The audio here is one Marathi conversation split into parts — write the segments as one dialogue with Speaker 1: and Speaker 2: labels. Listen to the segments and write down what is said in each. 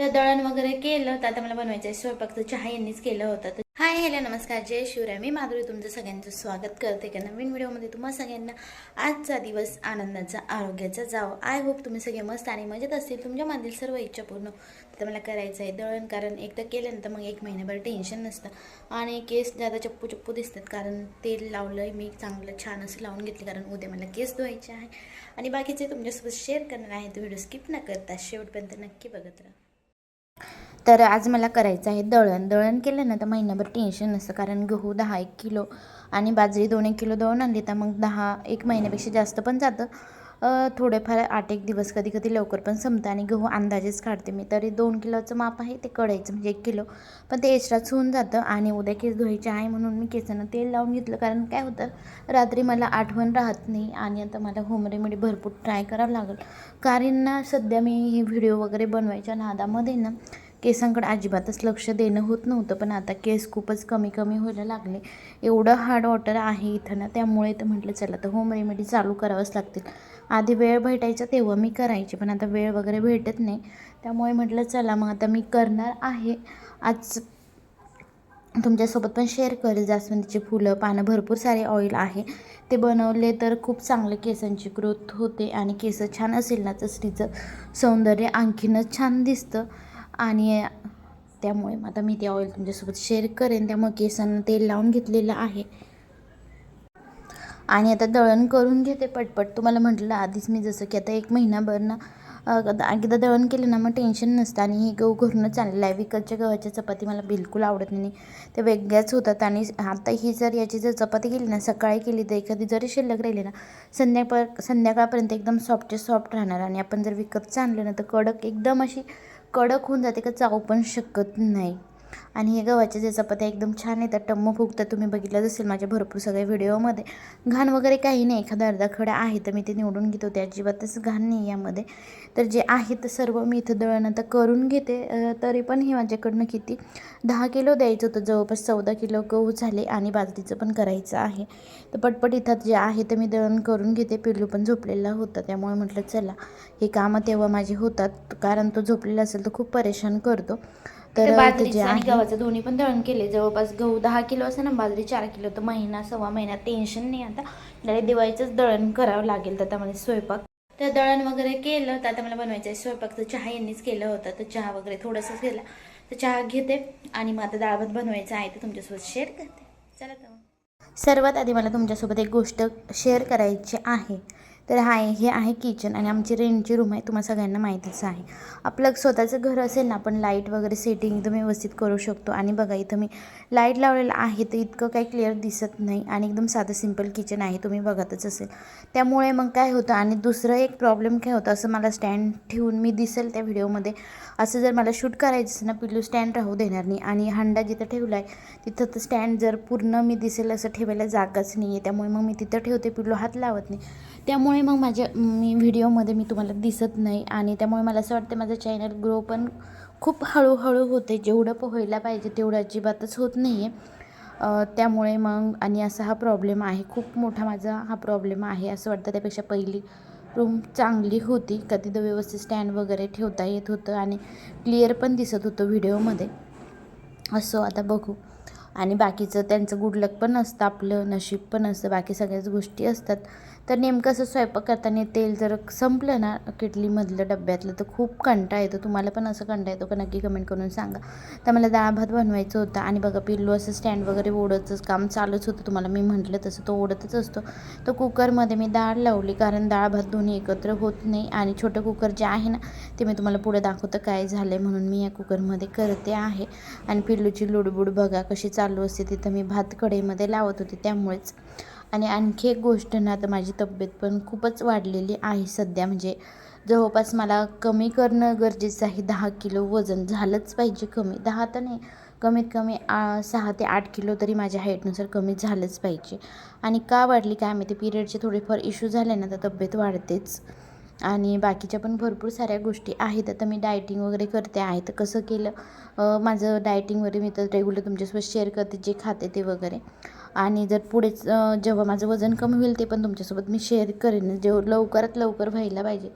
Speaker 1: तर दळण वगैरे केलं तर आता मला बनवायचं आहे स्वयंपाक. तर चहा यांनीच केलं होतं. तर हाय हॅलो नमस्कार. जय शिवराय. मी माधुरी. तुमचं सगळ्यांचं स्वागत करते का नवीन व्हिडिओमध्ये. तुम्हा सगळ्यांना आजचा दिवस आनंदाचा आरोग्याचा जावं. आय होप तुम्ही सगळे मस्त आणि मजेत असतील. तुमच्या मधील सर्व इच्छा पूर्ण तर मला करायचं आहे दळण. कारण एकदा केल्यानंतर मग एक महिन्याभर टेन्शन नसतं. आणि केस ज्यादा चप्पू चप्पू दिसतात. कारण तेल लावलं आहे मी चांगलं छान असं लावून घेतलं. कारण उद्या मला केस धुवायचे आहे. आणि बाकीचे तुमच्यासोबत शेअर करणार आहे. तो व्हिडिओ स्किप न करता शेवटपर्यंत नक्की बघत राहा. तर आज मला करायचं आहे दळण. दळण केलं ना तर महिनाभर टेन्शन नसतं. कारण गहू दहा एक किलो आणि बाजरी दोन एक किलो दळून आणली तर मग दहा एक महिन्यापेक्षा जास्त पण जातं. थोडेफार आठ एक दिवस कधी कधी लवकर पण संपतं आणि गहू अंदाजेच काढते मी. तरी दोन किलोचं माप आहे ते कढायचं म्हणजे एक किलो. पण ते एक्स्ट्राच होऊन जातं आणि उद्या केस धुवायचे आहे म्हणून मी केसांना तेल लावून घेतलं. कारण काय होतं रात्री मला आठवण राहत नाही आणि आता मला होम रेमेडी भरपूर ट्राय करावं लागेल. कारण ना सध्या मी हे व्हिडिओ वगैरे बनवायच्या नादामध्ये ना केसांकडे अजिबातच लक्ष देणं होत नव्हतं पण आता केस खूपच कमी कमी व्हायला लागले. एवढं हार्ड वॉटर आहे इथं ना त्यामुळे तर म्हटलं चला तर होम रेमेडी चालू करावंच लागतील. आधी वेळ भेटायचा तेव्हा मी करायचे पण आता वेळ वगैरे भेटत नाही. त्यामुळे म्हटलं चला मग आता मी करणार आहे. आज तुमच्यासोबत पण शेअर करेल जास्वंदीचे फुलं पानं भरपूर सारे ऑइल आहे. ते बनवले तर खूप चांगले केसांची ग्रोथ होते आणि केस छान असेल ना तर स्त्रीचं सौंदर्य आणखीनच छान दिसतं. आणि त्यामुळे आता मी ते ऑइल तुमच्यासोबत शेअर करेन. त्यामुळे केसांना तेल लावून घेतलेलं आहे. आणि आता दळण करून घेते पटपट. तुम्हाला म्हटलं आधीच मी जसं की आता एक महिनाभर ना एकदा दळण केलं ना मग टेन्शन नसतं. आणि हे गहू घरून चाललेलं आहे. विकतच्या गव्हाच्या चपाती मला बिलकुल आवडत नाही. ते वेगळ्याच होतात. आणि आता ही जर याची जर चपाती केली ना सकाळी केली तर एखादी जरी शिल्लक राहिली ना संध्याकाळ संध्याकाळपर्यंत एकदम सॉफ्टचे सॉफ्ट राहणार. आणि आपण जर विकत आणलं ना तर कडक एकदम अशी कडक होऊन जाते का चावू पण शकत नाही. आणि हे गव्हाच्या जे चपात्या एकदम छान येतात टम्म फुगतात तुम्ही बघितलंच असेल माझ्या भरपूर सगळ्या व्हिडिओमध्ये. घाण वगैरे काही नाही एखादा अर्धा खडा आहे तर मी ते निवडून घेतो ते अजिबातच घाण नाही यामध्ये. तर जे आहे तर सर्व मी इथं दळण आता करून घेते. तरी पण हे माझ्याकडनं किती? दहा किलो द्यायचं होतं जवळपास चौदा किलो गहू झाले आणि बाजरीचं पण करायचं आहे. तर पटपट इथं जे आहे ते मी दळण करून घेते पिल्लू पण झोपलेला होता त्यामुळे म्हटलं चला हे कामं तेव्हा माझे होतात कारण तो झोपलेला असेल तर खूप परेशान करतो. तर
Speaker 2: बाजरीचं आणि गव्हाचं दोन्ही पण दळण केले. जवळपास गहू दहा किलो असेल ना बाजरी चार किलो. तर महिना सव्वा महिना टेन्शन नाही आता. डायरेक्ट दिवाळीचंच दळण करावं लागेल. तर त्यामध्ये स्वयंपाक. तर दळण वगैरे केलं. तर आता मला बनवायचं आहे. स्वयंपाक तर चहा यांनीच केलं होतं. तर चहा वगैरे थोडंसंच केला. तर चहा घेते आणि मग आता डाळ भात बनवायचं आहे. ते तुमच्यासोबत शेअर करते. चला तर.
Speaker 1: सर्वात आधी मला तुमच्यासोबत एक गोष्ट शेअर करायची आहे. तर हाय हे आहे किचन आणि आमची रेंटची रूम आहे तुम्हाला सगळ्यांना माहितीच आहे. आपलं स्वतःचं घर असेल ना आपण लाइट वगैरे सेटिंग एकदम व्यवस्थित करू शकतो. आणि बघा इथं मी लाइट लावलेलं आहे तर इतकं काही क्लिअर दिसत नाही आणि एकदम साधं सिंपल किचन आहे तुम्ही बघतच असेल. त्यामुळे मग काय होतं आणि दुसरं एक प्रॉब्लेम काय होतं असं मला स्टँड ठेवून मी दिसेल त्या व्हिडिओमध्ये असं जर मला शूट करायचं असेल ना पिल्लू स्टँड राहू देणार नाही. आणि हंडा जिथं ठेवला आहे तिथं तर स्टँड जर पूर्ण मी दिसेल असं ठेवायला जागाच नाही आहे त्यामुळे मग मी तिथं ठेवते पिल्लू हात लावत नाही. त्यामुळे मग माझ्या मी व्हिडिओमध्ये मी तुम्हाला दिसत नाही आणि त्यामुळे मला असं वाटतं माझं चॅनल ग्रो पण खूप हळूहळू होते. जेवढं पोहायला पाहिजे तेवढं अजिबातच होत नाही आहे त्यामुळे मग आणि असा हा प्रॉब्लेम आहे. खूप मोठा माझा हा प्रॉब्लेम आहे असं वाटतं. त्यापेक्षा पहिली रूम चांगली होती. कधी तर व्यवस्थित स्टँड वगैरे ठेवता येत होतं आणि क्लिअर पण दिसत होतं व्हिडिओमध्ये. असं आता बघू. आणि बाकीचं त्यांचं गुड लक पण असतं. आपलं नशीब पण असतं. बाकी सगळ्याच गोष्टी असतात. तर नेमकं असं स्वयंपाक करताना तेल जर संपलं ना किटलीमधलं डब्यातलं तर खूप कंटाळा येतो. तुम्हाला पण असं कंटाळा येतो का? नक्की कमेंट करून सांगा. तर मला डाळ भात बनवायचं होतं आणि बघा पिल्लू असं स्टँड वगैरे ओढतच काम चालूच होतं. तुम्हाला मी म्हटलं तसं तो ओढतच असतो. तर कुकरमध्ये मी डाळ लावली कारण डाळ भात दोन्ही एकत्र होत नाही आणि छोटं कुकर जे आहे ना ते मी तुम्हाला पुढे दाखवतं काय झालं आहे म्हणून मी या कुकरमध्ये करते आहे. आणि पिल्लूची लुडबुड बघा कशी चालू असते. तिथं मी भात कढईमध्ये लावत होते त्यामुळेच. आणि आणखी एक गोष्ट ना तर माझी तब्येत पण खूपच वाढलेली आहे सध्या. म्हणजे जवळपास मला कमी करणं गरजेचं आहे. दहा किलो वजन झालंच पाहिजे कमी. दहा तर नाही कमीत कमी आ, सहा ते आठ किलो तरी माझ्या हाईटनुसार कमी झालंच पाहिजे. आणि का वाढली काय माहिती पिरियडचे थोडेफार इश्यू झाले ना तर तब्येत वाढतेच. आणि बाकीच्या पण भरपूर साऱ्या गोष्टी आहेत. आता मी डायटिंग वगैरे करते आहे. तर कसं केलं माझं डायटिंग वगैरे मी तर रेग्युलर तुमच्यासोबत शेअर करते जे खाते ते वगैरे. आणि जर पुढेच जेव्हा माझं वजन कमी होईल ते पण तुमच्यासोबत मी शेअर करेन. जेव्हा लवकरात लवकर व्हायला पाहिजे.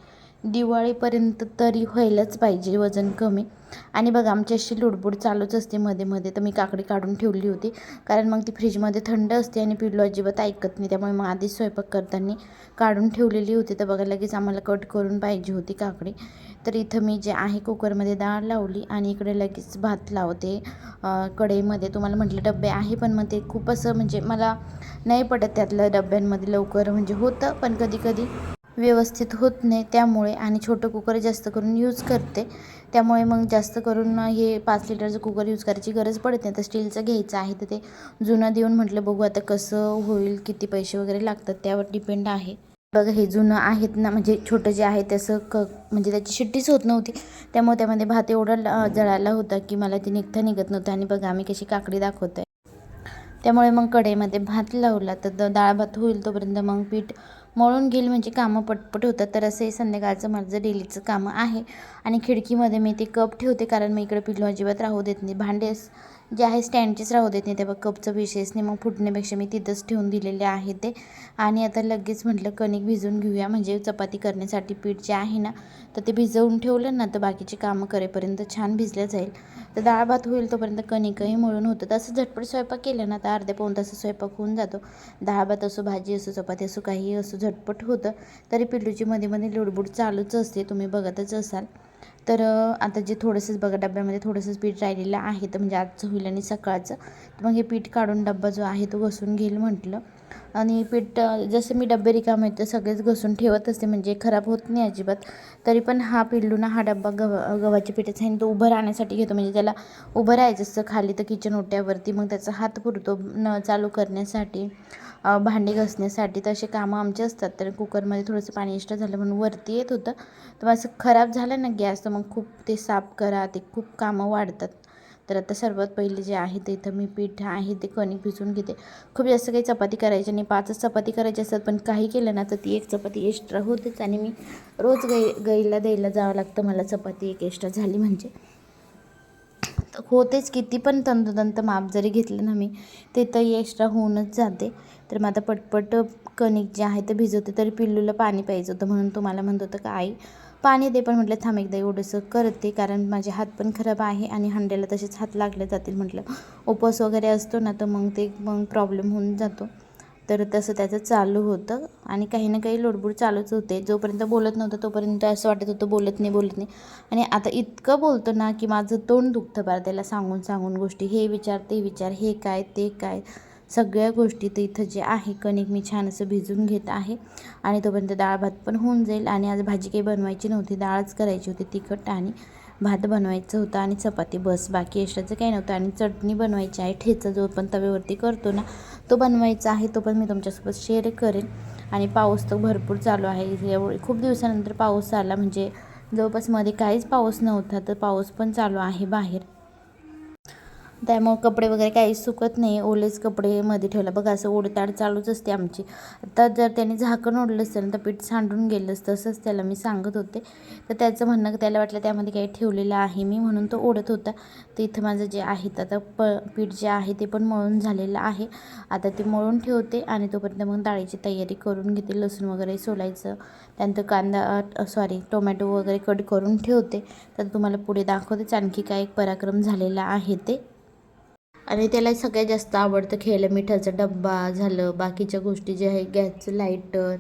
Speaker 1: दिवाळीपर्यंत तरी व्हायलाच पाहिजे वजन कमी. आणि बघा आमची अशी लुडबुड चालूच असते मध्ये मध्ये. तर मी काकडी काढून ठेवली होती. कारण मग ती फ्रीजमध्ये थंड असते आणि पिल्लू अजिबात ऐकत नाही. त्यामुळे मग आधीच स्वयंपाक करताना काढून ठेवलेली होती. तर बघा लगेच आम्हाला कट करून पाहिजे होती काकडी. तर इथं मी जे आहे कुकरमध्ये डाळ लावली आणि इकडे लगेच भात लावते. कढईमध्ये तुम्हाला म्हटलं डबे आहे पण मग ते खूप असं म्हणजे मला नाही पडत त्यातलं डब्यांमध्ये लवकर म्हणजे होतं पण कधी कधी व्यवस्थित होत नाही त्यामुळे आणि छोटं कुकर जास्त करून यूज करते. त्यामुळे मग जास्त करून हे पाच लिटरचं कुकर यूज करायची गरज पडत नाही. तर स्टीलचं घ्यायचं आहे तर ते जुनं देऊन म्हटलं बघू आता कसं होईल किती पैसे वगैरे लागतात त्यावर डिपेंड आहे. बघा हे जुनं आहेत ना म्हणजे छोटं जे आहे त्याचं क म्हणजे त्याची शिट्टीच होत नव्हती. त्यामुळे त्यामध्ये भात एवढा जळायला जळाला होता की मला ते निघता निघत नव्हतं. आणि बघा आम्ही कशी काकडी दाखवतो त्यामुळे मग कढईमध्ये भात लावला तर द- डाळ भात होईल तोपर्यंत मग पीठ मळून घेईल. म्हणजे कामं पटपट होतात. तर असं हे संध्याकाळचं माझं डेलीचं कामं आहे. आणि खिडकीमध्ये मी ते कप ठेवते कारण मी इकडे पिल्लू अजिबात राहू देत नाही. भांडे जे आहे स्टँडचेच राहू देत नाही. तेव्हा कपचं विशेष नाही मग फुटण्यापेक्षा मी तिथंच ठेवून दिलेले आहे ते. आणि आता लगेच म्हटलं कणिक भिजवून घेऊया. म्हणजे चपाती करण्यासाठी पीठ जे आहे ना तर ते भिजवून ठेवलं ना तर बाकीची कामं करेपर्यंत छान भिजलं जाईल. तर डाळ भात होईल तोपर्यंत कणिकही मळून होतं. तसं झटपट स्वयंपाक केलं ना तर अर्ध्या पाऊण तास स्वयंपाक होऊन जातो. डाळ भात असो भाजी असो चपाती असो काही असो झटपट होतं. तरी पिल्लूची मध्ये मध्ये लुडबुड चालूच असते. तुम्ही बघतच असाल. तर आता जे थोडंसंच बघा डब्यामध्ये थोडंसंच पीठ राहिलेलं आहे तर म्हणजे आजचं होईल आणि सकाळचं. तर मग हे पीठ काढून डब्बा जो आहे तो घसून घेईल म्हटलं. आणि पीठ जसं मी डबे रिकामे आहेत ते सगळेच घसून ठेवत असते म्हणजे खराब होत नाही अजिबात. तरी पण हा पिल्लू ना हा डब्बा गव गव्हाच्या पिठाचा आहे आणि तो उभं राहण्यासाठी घेतो. म्हणजे त्याला उभं राहायचं असतं खाली तर किचन ओट्यावरती मग त्याचा हात पुरतो न चालू करण्यासाठी भांडी घसण्यासाठी. तर असे कामं आमचे असतात तर कुकरमध्ये थोडंसं पाणी एक्स्ट्रा झालं म्हणून वरती येत होतं. तर असं खराब झालं ना गॅस तर मग खूप ते साफ करा ते खूप कामं वाढतात. तर आता सर्वात पहिले जे आहे ते इथं मी पीठ आहे ते कणिक भिजवून घेते. खूप जास्त काही चपाती करायची नाही. पाचच चपाती करायची असतात पण काही केलं ना तर ती एक चपाती एक्स्ट्रा होतेच आणि मी रोज गाई गाईला द्यायला जावं लागतं मला चपाती एक एक्स्ट्रा झाली म्हणजे. तर होतेच किती पण तंतोतंत माप जरी घेतलं ना मी ते तर एक्स्ट्रा होऊनच जाते. तर मग आता पटपट कणिक जे आहे ते भिजवते तरी पिल्लूला पाणी पाहिजे होतं म्हणून तुम्हाला म्हणत होतं का आई पाणी दे पण म्हटलं थांब एकदा एवढंसं करते कारण माझे हात पण खराब आहे आणि हंड्याला तसेच हात लागले जातील. म्हटलं उपवास वगैरे असतो ना तर मग ते मग प्रॉब्लेम होऊन जातो. तर तसं त्याचं चालू होतं आणि काही ना काही लोडबुड चालूच होते. जोपर्यंत बोलत नव्हतं तोपर्यंत असं वाटत होतं बोलत नाही बोलत नाही. आणि आता इतकं बोलतो ना की माझं तोंड दुखतं बरं त्याला सांगून सांगून गोष्टी. हे विचार ते विचार हे काय ते काय? सगळ्या गोष्टी तर इथं जे आहे कणिक मी छान असं भिजून घेत आहे. आणि तोपर्यंत डाळ भात पण होऊन जाईल. आणि आज भाजी काही बनवायची नव्हती. डाळच करायची होती तिखट आणि भात बनवायचं होतं. आणि चपाती बस. बाकी एक्स्ट्राचं काही नव्हतं. आणि चटणी बनवायची आहे. ठेचा जो पण तव्यावरती करतो ना तो बनवायचा आहे. तो पण मी तुमच्यासोबत शेअर करेन. आणि पाऊस तर भरपूर चालू आहे. एवढे खूप दिवसानंतर पाऊस आला. म्हणजे जवळपासमध्ये काहीच पाऊस नव्हता. तर पाऊस पण चालू आहे बाहेर. त्यामुळे कपडे वगैरे काही सुकत नाही. ओलेच कपडे मध्ये ठेवला. बघा असं ओढताड चालूच असते आमची. आता जर त्याने झाकण ओढलं असेल तर पीठ सांडून गेलं असतं. तसंच त्याला मी सांगत होते. तर त्याचं म्हणणं त्याला वाटलं त्यामध्ये काही ठेवलेलं आहे मी म्हणून तो ओढत होता. तर इथं माझं जे आहे तर आता प पीठ जे आहे ते पण मळून झालेलं आहे. आता ते मळून ठेवते आणि तोपर्यंत मग डाळीची तयारी करून घेते. लसूण वगैरे सोलायचं. त्यानंतर कांदा सॉरी टोमॅटो वगैरे कट करून ठेवते. तर तुम्हाला पुढे दाखवतेच आणखी काय एक पराक्रम झालेला आहे ते. आणि त्याला सगळ्यात जास्त आवडतं खेळायला मिठाचा डब्बा झालं बाकीच्या गोष्टी ज्या आहे गॅसचं लाईटर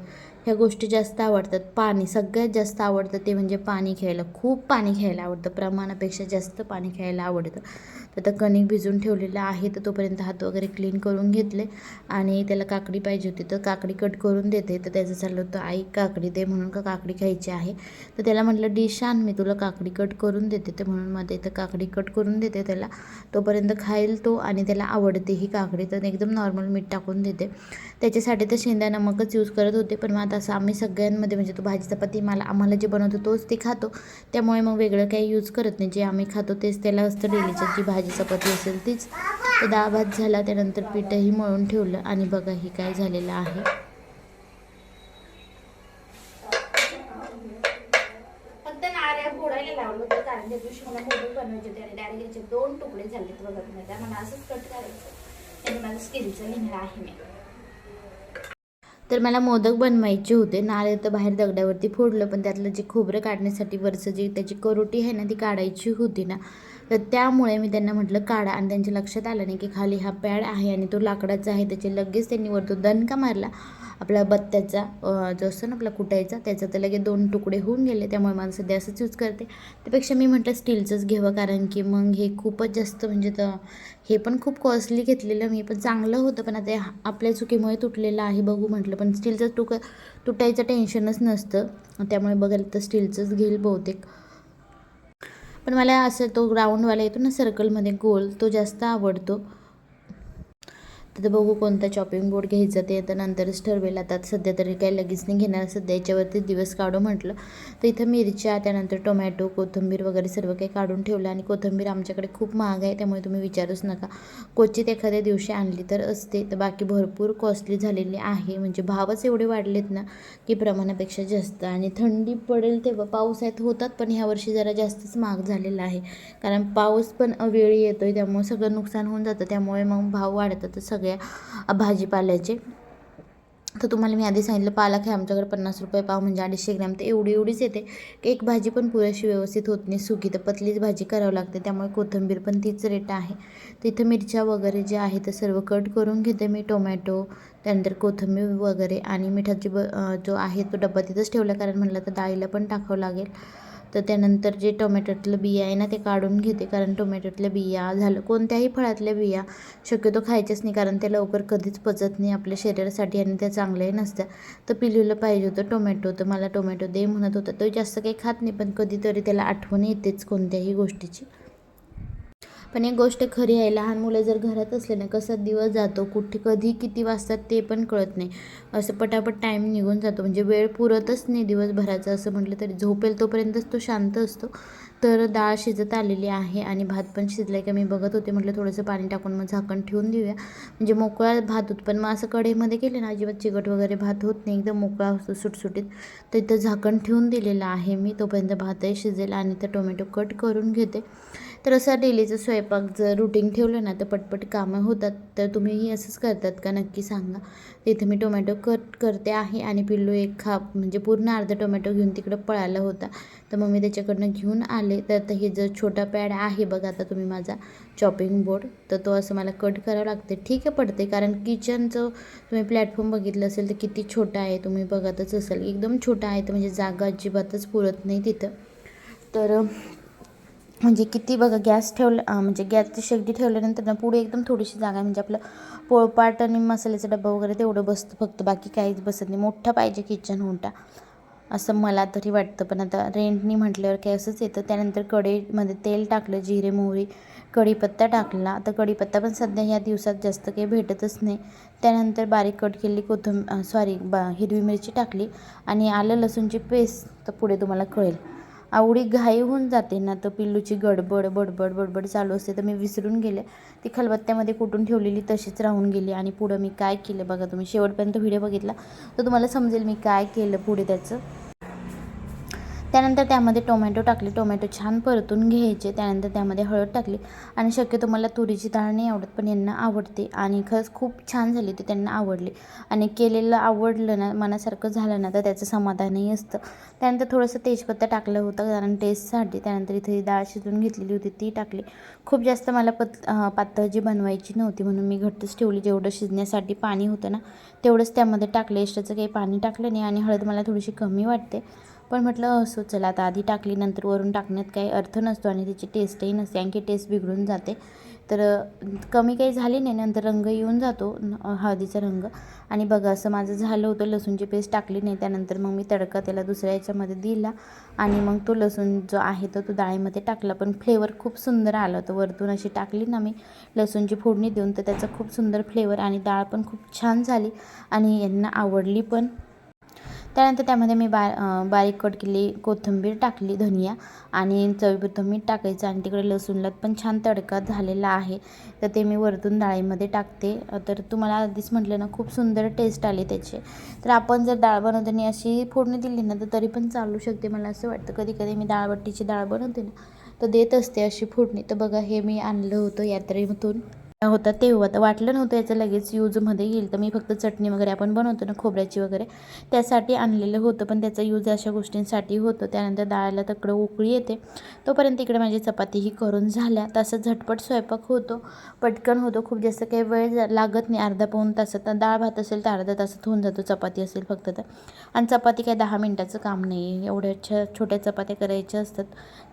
Speaker 1: ह्या गोष्टी जास्त आवडतात. पाणी सगळ्यात जास्त आवडतं ते म्हणजे पाणी खेळायला खूप पाणी खेळायला आवडतं. प्रमाणापेक्षा जास्त पाणी खेळायला आवडतं. तर आता कणिक भिजून ठेवलेलं आहे तर तोपर्यंत हात वगैरे क्लीन करून घेतले. आणि त्याला काकडी पाहिजे होती तर काकडी कट करून देते. तर त्याचं चाललं होतं आई काकडी दे म्हणून का काकडी खायची आहे? तर त्याला म्हटलं डिश आण मी तुला काकडी कट करून देते. तर म्हणून मध्ये तर काकडी कट करून देते त्याला. तोपर्यंत खाईल तो आणि त्याला आवडते ही काकडी. तर एकदम नॉर्मल मीठ टाकून देते. त्याच्यासाठी तर शेंदा नमकच यूज करत होते पण मग आता असं आम्ही सगळ्यांमध्ये म्हणजे तो भाजी चपाती मला आम्हाला जे बनवतो तोच ते खातो. त्यामुळे मग वेगळं काही यूज करत नाही. जे आम्ही खातो तेच त्याला असतं डेलीचं जी भाजी चपाती असेल तीच. तर डाळ भात झाला त्यानंतर पीठही मळून ठेवलं आणि बघा ही काय झालेलं आहे.
Speaker 2: लावलं कारण त्या दिवशी मला मोदक बनवायचे होते दोन तुकडे झालेत बघत नाही मला असंच कट करायचं. आणि माझं स्किलचं लिहिणार आहे मी.
Speaker 1: तर मला मोदक बनवायचे होते. नारळ तर बाहेर दगडावरती फोडलं पण त्यातलं जे खोबरं काढण्यासाठी वरचं जी त्याची करोटी आहे ना ती काढायची होती ना. तर त्यामुळे मी त्यांना म्हटलं काढा. आणि त्यांच्या लक्षात आलं नाही की खाली हा पॅड आहे आणि तो लाकडाचा आहे. त्याचे लगेच त्यांनी वरतो दणका मारला. आपला बत्त्याचा जो असतो ना आपला कुटायचा त्याचा तर लगेच दोन तुकडे होऊन गेले. त्यामुळे मला सध्या असंच यूज करते. त्यापेक्षा मी म्हटलं स्टीलचंच घ्यावं कारण की मग हे खूपच जास्त म्हणजे तर हे पण खूप कॉस्टली घेतलेलं मी पण चांगलं होतं. पण आता आपल्या चुकीमुळे तुटलेलं आहे बघू म्हटलं. पण स्टीलचं तुक तुटायचं टेन्शनच नसतं. त्यामुळे बघायला तर स्टीलचंच घेईल बहुतेक. पण मला असं तो ग्राउंडवाला येतो ना सर्कलमध्ये गोल तो जास्त आवडतो. तर बघू कोणता चॉपिंग बोर्ड घ्यायचा ते तर नंतरच ठरवेल. आता सध्या तरी काही लगेच नाही घेणार. सध्या याच्यावरती दिवस काढू म्हटलं. तर इथं मिरच्या त्यानंतर टोमॅटो कोथिंबीर वगैरे सर्व काही काढून ठेवलं आणि कोथिंबीर आमच्याकडे खूप महाग आहे त्यामुळे तुम्ही विचारूच नका. क्वचित एखाद्या दिवशी आणली तर असते. तर बाकी भरपूर कॉस्टली झालेली आहे. म्हणजे भावच एवढे वाढलेत ना की प्रमाणापेक्षा जास्त. आणि थंडी पडेल तेव्हा पावसाळ्यात होतात पण ह्या वर्षी जरा जास्तच महाग झालेला आहे. कारण पाऊस पण अवेळी येतो आहे त्यामुळे सगळं नुकसान होऊन जातं. त्यामुळे मग भाव वाढतात. सगळं सगळ्या भाजीपाल्याचे. तर तुम्हाला मी आधी सांगितलं पालक आहे आमच्याकडे पन्नास रुपये पाव म्हणजे अडीचशे ग्रॅम. तर एवढी एवढीच येते. की एक भाजी पण पुरेशी व्यवस्थित होत नाही सुकी. तर पतलीच भाजी करावं लागते. त्यामुळे कोथिंबीर पण तीच रेट आहे. तर इथं मिरच्या वगैरे जे आहे ते सर्व कट करून घेते मी. टोमॅटो त्यानंतर कोथिंबीर वगैरे आणि मिठाची ब जो आहे तो डब्बा तिथंच ठेवला. कारण म्हटलं तर डाळीला पण टाकावं लागेल. तर त्यानंतर जे टोमॅटोतलं बिया आहे ना ते काढून घेते. कारण टोमॅटोतल्या बिया झालं कोणत्याही फळातल्या बिया शक्यतो खायच्याच नाही. कारण ते लवकर कधीच पचत नाही आपल्या शरीरासाठी आणि त्या चांगल्याही नसत्या. तर पिलूला पाहिजे होतं टोमॅटो. तर मला टोमॅटो दे म्हणत होता. तो जास्त काही खात नाही पण कधीतरी त्याला आठवण येतेच कोणत्याही गोष्टीची. पण एक गोष्ट खरी आहे लहान मुलं जर घरात असले ना कसा दिवस जातो कुठे कधी किती वाजतात ते पण कळत नाही. असं पटापट टाईम निघून जातो. म्हणजे वेळ पुरतच नाही दिवसभराचा असं म्हटलं तरी. झोपेल तोपर्यंतच तो शांत असतो. तर डाळ शिजत आलेली आहे आणि भात पण शिजला आहे का मी बघत होते. म्हटलं थोडंसं पाणी टाकून मग झाकण ठेवून देऊया. म्हणजे मोकळा भात होत पण मग असं कढईमध्ये केले ना अजिबात चिकट वगैरे भात होत नाही. एकदम मोकळा असतो सुटसुटीत. तर इथं झाकण ठेवून दिलेलं आहे मी. तोपर्यंत भातही शिजेल आणि तर टोमॅटो कट करून घेते. तर असा डेलीचा स्वयंपाक जर रुटीन ठेवलं ना तर पटपट कामं होतात. तर तुम्हीही असंच करतात का? नक्की सांगा. तिथे मी टोमॅटो कट करते आहे आणि पिल्लू एक खा म्हणजे पूर्ण अर्धा टोमॅटो घेऊन तिकडं पळाला होता. तर मग मी त्याच्याकडनं घेऊन आले. तर आता हे जर छोटा पॅड आहे बघा आता तुम्ही माझा चॉपिंग बोर्ड तर तो असं मला कट करावं लागते ठीक आहे पडते कारण किचनचं तुम्ही प्लॅटफॉर्म बघितलं असेल तर किती छोटा आहे तुम्ही बघतच असाल. एकदम छोटा आहे तर म्हणजे जागा अजिबातच पुरत नाही तिथं. तर म्हणजे किती बघा गॅस ठेवलं म्हणजे गॅसची शेगडी ठेवल्यानंतर ना पुढे एकदम थोडीशी जागा आहे. म्हणजे आपलं पोळपाट आणि मसाल्याचा डब्बा वगैरे तेवढं बसतं फक्त बाकी काहीच बसत नाही. मोठा पाहिजे किचन हुंडा असं मला तरी वाटतं. पण आता रेंटनी म्हटल्यावर काही असंच येतं. त्यानंतर कढईमध्ये तेल टाकलं जिरे मोहरी कढीपत्ता टाकला. आता कढीपत्ता पण सध्या ह्या दिवसात जास्त काही भेटतच नाही. त्यानंतर बारीक कट केलेली कोथिंब सॉरी बा हिरवी मिरची टाकली आणि आलं लसूणची पेस्ट तर पुढे तुम्हाला कळेल. आवडी घाई होऊन जाते ना तर पिल्लूची गडबड बडबड बडबड चालू असते. तर मी विसरून गेले. ती खलबत्त्यामध्ये कुठून ठेवलेली तशीच राहून गेली. आणि पुढं मी काय केलं बघा तुम्ही शेवटपर्यंत व्हिडिओ बघितला तर तुम्हाला समजेल मी काय केलं पुढे त्याचं. त्यानंतर त्यामध्ये टोमॅटो टाकले. टोमॅटो छान परतून घ्यायचे. त्यानंतर त्यामध्ये हळद टाकली. आणि शक्यतो मला तुरीची डाळ नाही आवडत पण यांना आवडते. आणि खरंच खूप छान झाली ती त्यांना आवडली. आणि केलेलं आवडलं ना मनासारखं झालं ना तर त्याचं समाधानही असतं. त्यानंतर थोडंसं तेजपत्ता टाकलं होतं कारण टेस्टसाठी त्यानंतर इथे डाळ शिजून घेतलेली होती ती टाकली. खूप जास्त मला पत पातळ जी बनवायची नव्हती म्हणून मी घट्टच ठेवली. जेवढं शिजण्यासाठी पाणी होतं ना तेवढंच त्यामध्ये टाकलं. एक्स्ट्राचं काही पाणी टाकलं नाही आणि हळद मला थोडीशी कमी वाटते. पण म्हटलं असो चला आता आधी टाकली नंतर वरून टाकण्यात काही अर्थ नसतो आणि त्याची टेस्टही नसते. आणखी टेस्ट बिघडून जाते. तर कमी काही झाली नाही नंतर रंग येऊन जातो हळदीचा रंग. आणि बघा असं माझं झालं होतं लसूणची पेस्ट टाकली नाही त्यानंतर मग मी तडका त्याला दुसऱ्या याच्यामध्ये दिला. आणि मग तो लसूण जो आहे तो तो डाळीमध्ये टाकला. पण फ्लेवर खूप सुंदर आलं होतं. वरतून अशी टाकली ना मी लसूणची फोडणी देऊन तर त्याचा खूप सुंदर फ्लेवर आणि डाळ पण खूप छान झाली. आणि यांना आवडली पण त्यानंतर त्यामध्ये मी बा बारीक कट केली कोथिंबीर टाकली धनिया आणि चवीपुरतं मीठ टाकायचं आणि तिकडे लसूणला पण छान तडका झालेला आहे. तर ते मी वरतून डाळीमध्ये टाकते. तर तुम्हाला आधीच म्हटलं ना खूप सुंदर टेस्ट आली त्याचे. तर आपण जर डाळ बनवताना अशी फोडणी दिली ना तर तरी पण चालू शकते मला असं वाटतं. कधी कधी मी डाळबट्टीची डाळ बनवते ना तर देत असते अशी फोडणी. तर बघा हे मी आणलं होतं यात्रेमधून. होता तेव्हा तर वाटलं नव्हतं याचं लगेच यूजमध्ये येईल. तर मी फक्त चटणी वगैरे आपण बनवतो ना खोबऱ्याची वगैरे त्यासाठी आणलेलं होतं. पण त्याचा यूज अशा गोष्टींसाठी होतं. त्यानंतर डाळाला तकडं उकळी येते. तोपर्यंत इकडे माझी चपातीही करून झाल्या. तसं झटपट स्वयंपाक होतो. पटकन होतो. खूप जास्त काही वेळ लागत नाही. अर्धा पाऊण तासात. तर डाळ भात असेल तर अर्धा तासात होऊन जातो. चपाती असेल फक्त तर. आणि चपाती काय दहा मिनटाचं काम नाही. आहे एवढ्या छ छोट्या चपात्या करायच्या असतात.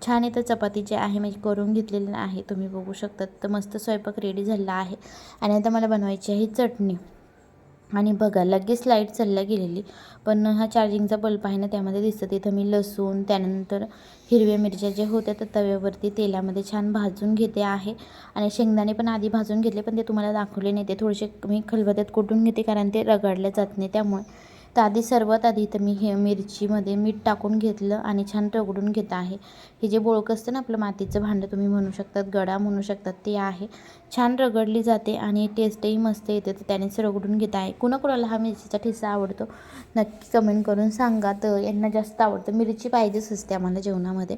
Speaker 1: छान इथं चपाती जे आहे मी करून घेतलेलं आहे. तुम्ही बघू शकतात. तर मस्त स्वयंपाक रेडी झाला. आहे. आणि आता मला बनवायची आहे चटणी. आणि बघा लगेच लाइट चालल्या गेलेली. पण हा चार्जिंगचा बल्ब आहे ना त्यामध्ये दिसतं तिथं मी लसूण त्यानंतर हिरव्या मिरच्या ज्या होत्या तर तव्यावरती तेलामध्ये छान भाजून घेते आहे. आणि शेंगदाणे पण आधी भाजून घेतले पण ते तुम्हाला दाखवले नाही. ते थोडेसे मी खलबत्यात कुटून घेते कारण ते रगडले जात नाही त्यामुळे. तर आधी सर्वात आधी तर मी हे मिरचीमध्ये मीठ टाकून घेतलं आणि छान रगडून घेत आहे. हे जे बोळक असतं ना आपलं मातीचं भांडं तुम्ही म्हणू शकतात गडा म्हणू शकतात ते आहे. छान रगडली जाते आणि टेस्टही मस्त येते तर त्यानेच रगडून घेत आहे. कुणाकुणाला हा मिरचीचा ठिस्सा आवडतो नक्की कमेंट करून सांगा. तर यांना जास्त आवडतं मिरची पाहिजेच असते आम्हाला जेवणामध्ये.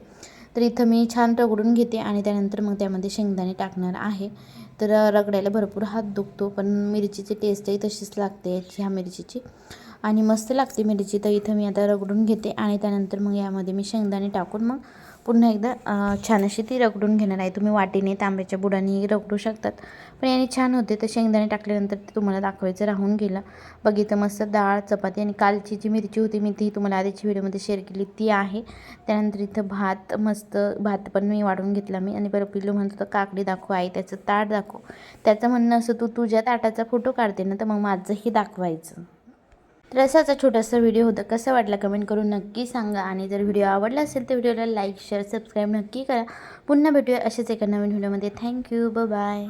Speaker 1: तर इथं मी छान रगडून घेते आणि त्यानंतर मग त्यामध्ये शेंगदाणे टाकणार आहे. तर रगडायला भरपूर हात दुखतो पण मिरचीची टेस्टही तशीच लागते ह्या मिरचीची. आणि मस्त लागते मिरची. तर इथं मी आता रगडून घेते आणि त्यानंतर मग यामध्ये मी शेंगदाणे टाकून मग पुन्हा एकदा छान अशी ती रगडून घेणार आहे. तुम्ही वाटीने तांब्याच्या बुडाने रगडू शकतात. पण याने छान होते. तर शेंगदाणे टाकल्यानंतर ते तुम्हाला दाखवायचं राहून गेलं. बघितलं मस्त डाळ चपाती आणि कालची जी मिरची होती मी ती तुम्हाला आधीची व्हिडिओमध्ये शेअर केली. ती आहे. त्यानंतर इथं भात मस्त भात पण मी वाढून घेतला मी. आणि बरं पिल्लू म्हणत होतं काकडी दाखव आई त्याचं ताट दाखव. त्याचं म्हणणं असं तू तुझ्या ताटाचा फोटो काढते ना तर मग माझंही दाखवायचं. तर असाचा छोटासा व्हिडिओ होता कसा वाटला कमेंट करून नक्की सांगा. आणि जर व्हिडिओ आवडला असेल तर व्हिडिओला लाईक शेअर सबस्क्राईब नक्की करा. पुन्हा भेटूया असेच एका नवीन व्हिडिओमध्ये. थँक्यू ब बाय